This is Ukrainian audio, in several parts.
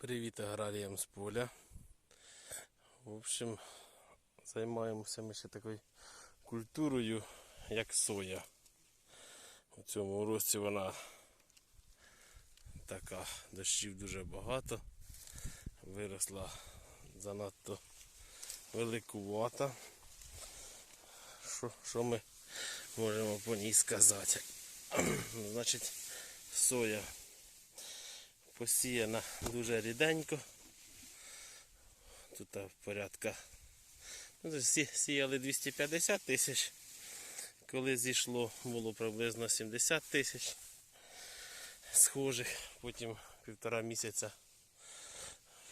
Привіт аграріям з поля. В общем, займаємося ми ще такою культурою, як соя. У цьому році вона така, дощів дуже багато, виросла занадто великувата. Що, що ми можемо по ній сказати? Значить, соя посіяна дуже ріденько. Тут порядка. Ну, сі- сіяли 250 тисяч. Коли зійшло, було приблизно 70 тисяч схожих. Потім півтора місяця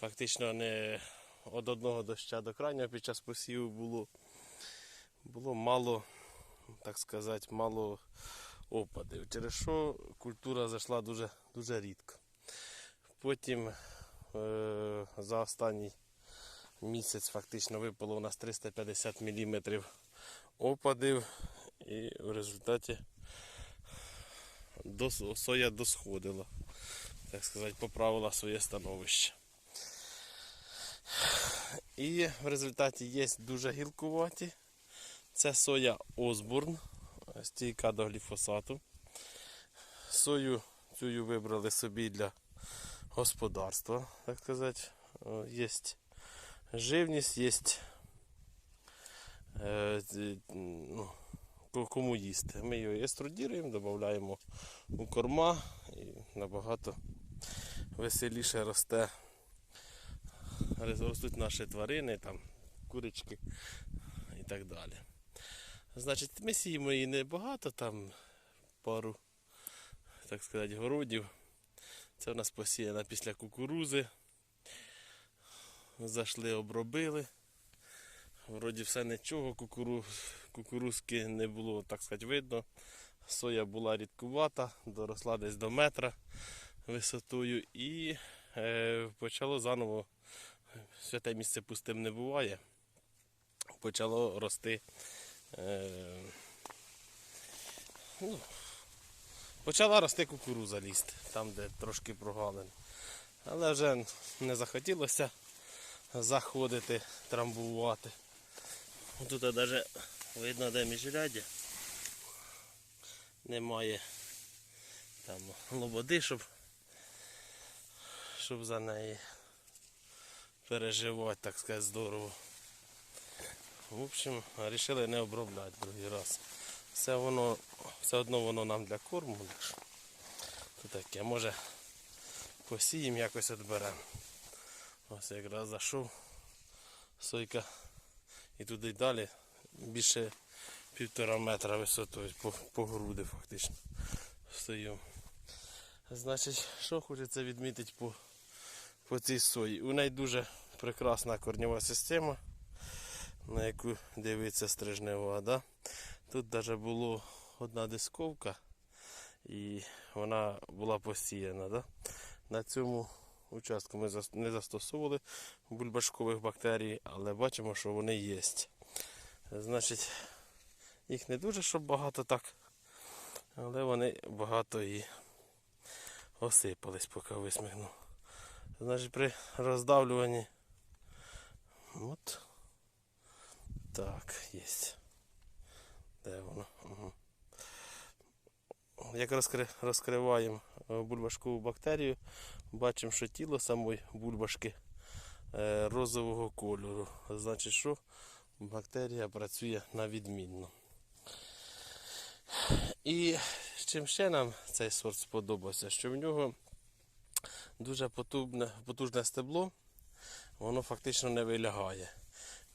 фактично не від одного доща до крайнього під час посіву було, було мало, так сказати, мало опадів. Через що культура зайшла дуже, дуже рідко. Потім е, за останній місяць фактично випало у нас 350 мм опадів і в результаті соя досходила, так сказати, поправила своє становище. І в результаті є дуже гілкуваті. Це соя Осбурн, стійка до гліфосату. Сою цю вибрали собі для господарства, так сказати. Є живність, є е, ну, кому їсти. Ми її еструдіруємо, додаємо у корма і набагато веселіше росте. Ростуть наші тварини, там, курочки і так далі. Значить, ми сіємо її небагато, там пару, так сказати, городів. Це в нас посіяна після кукурузи. Зайшли, обробили. Вроді все нічого, кукуру... кукурузки не було, так сказати, видно. Соя була рідкувата, доросла десь до метра висотою і е, почало заново, святе місце пустим не буває. Почало рости. Е, ну, Почала рости кукуруза лізти, там де трошки прогалин. Але вже не захотілося заходити, трамбувати. Тут навіть видно, де міжряддя. Немає там лободи, щоб, щоб за неї переживати, так сказати, здорово. В общем, вирішили не обробляти другий раз. Все воно, все одно воно нам для корму. То таке, може посіємо якось відберемо. Ось якраз зайшов сойка і туди далі більше півтора метра висотою по, по груди фактично стою. Значить, що хочеться відмітити по, по цій сої. У неї дуже прекрасна корнєва система, на яку дивиться стрижнева. Да? Тут навіть була одна дисковка і вона була посіяна. Да? На цьому участку ми не застосовували бульбашкових бактерій, але бачимо, що вони є. Значить, їх не дуже щоб багато так, але вони багато і осипались, поки висмикнув. Значить, при роздавлюванні. От. Так, є. Де воно? Угу. Як розкри... розкриваємо е, бульбашкову бактерію, бачимо, що тіло самої бульбашки е, розового кольору. Значить, що бактерія працює на відмінно. І чим ще нам цей сорт сподобався, що в нього дуже потужне, потужне стебло, воно фактично не вилягає.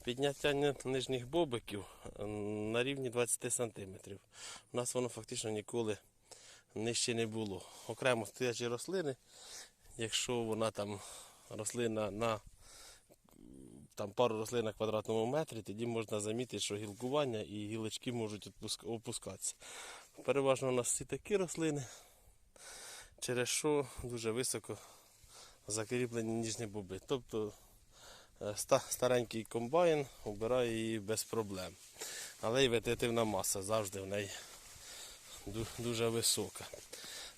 Підняття нижніх бобиків е, на рівні 20 см. У нас воно фактично ніколи нижче не було. Окремо стоячі рослини, якщо вона там рослина на там, пару рослин на квадратному метрі, тоді можна замітити, що гілкування і гілочки можуть опускатися. Переважно у нас всі такі рослини, через що дуже високо закріплені ніжні боби. Тобто старенький комбайн обирає її без проблем. Але і вегетативна маса завжди в неї дуже висока.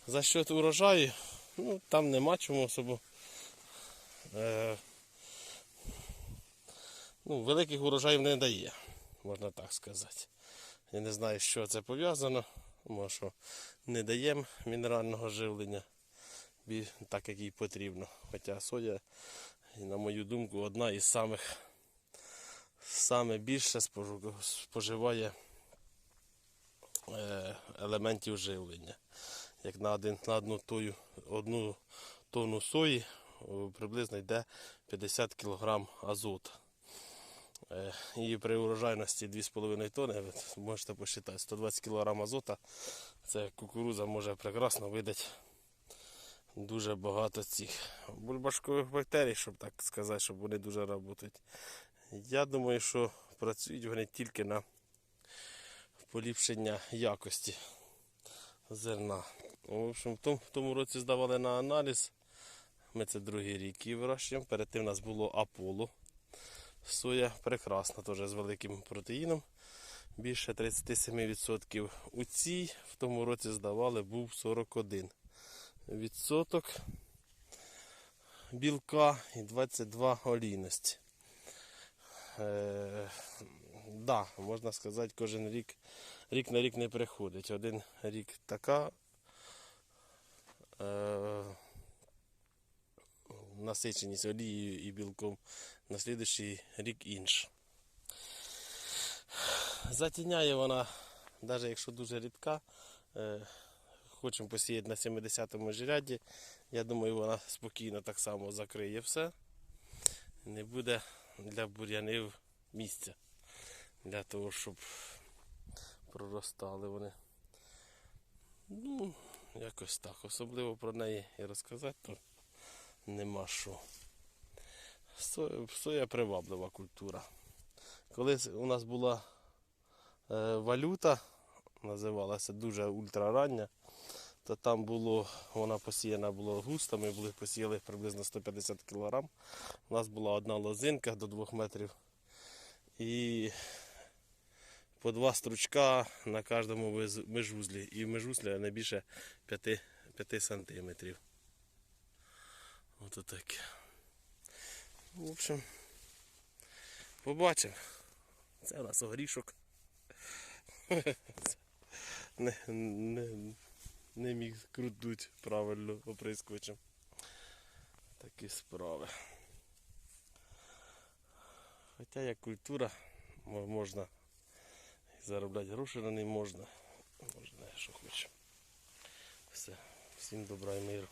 За счет урожаю, ну там нема чому особо е, ну, великих урожаїв не дає, можна так сказати. Я не знаю, що це пов'язано, тому що не даємо мінерального живлення, бі- так як їй потрібно. Хоча соя, на мою думку, одна із самих саме більше споживає е, елементів живлення. Як на, один, на одну, тою, одну тонну сої приблизно йде 50 кг азоту. Е, І при урожайності 2,5 тонни, можете посчитати, 120 кг азота, це кукуруза може прекрасно видати дуже багато цих бульбашкових бактерій, щоб так сказати, щоб вони дуже працюють. Я думаю, що працюють вони тільки на поліпшення якості зерна. В общем, в тому, в тому році здавали на аналіз. Ми це другий рік її вирощуємо. Перед тим у нас було Аполло. Соя прекрасна, теж з великим протеїном. Більше 37%. У цій в тому році здавали був 41 відсоток білка і 22 олійності. Е, да, можна сказати, кожен рік, рік на рік не приходить. Один рік така е, насиченість олією і білком, на слідуючий рік інша. Затіняє вона, навіть якщо дуже рідка, е, хочемо посіяти на 70-му жряді, я думаю, вона спокійно так само закриє все. Не буде для бур'янів місця для того, щоб проростали вони. Ну, якось так. Особливо про неї і розказати, то нема що. Соя, приваблива культура. Колись у нас була е, валюта, називалася дуже ультрарання, то там було, вона посіяна була густо, ми були посіяли приблизно 150 кг. У нас була одна лозинка до 2 метрів. І по два стручка на кожному межузлі. І межузля не більше 5, 5 сантиметрів. Ото таке. В общем, побачимо. Це у нас огрішок. Не, не, не міг крутуть правильно оприскувачем. Такі справи. Хоча як культура можна заробляти гроші на ній можна. Можна, що хоче. Все. Всім добра і миру.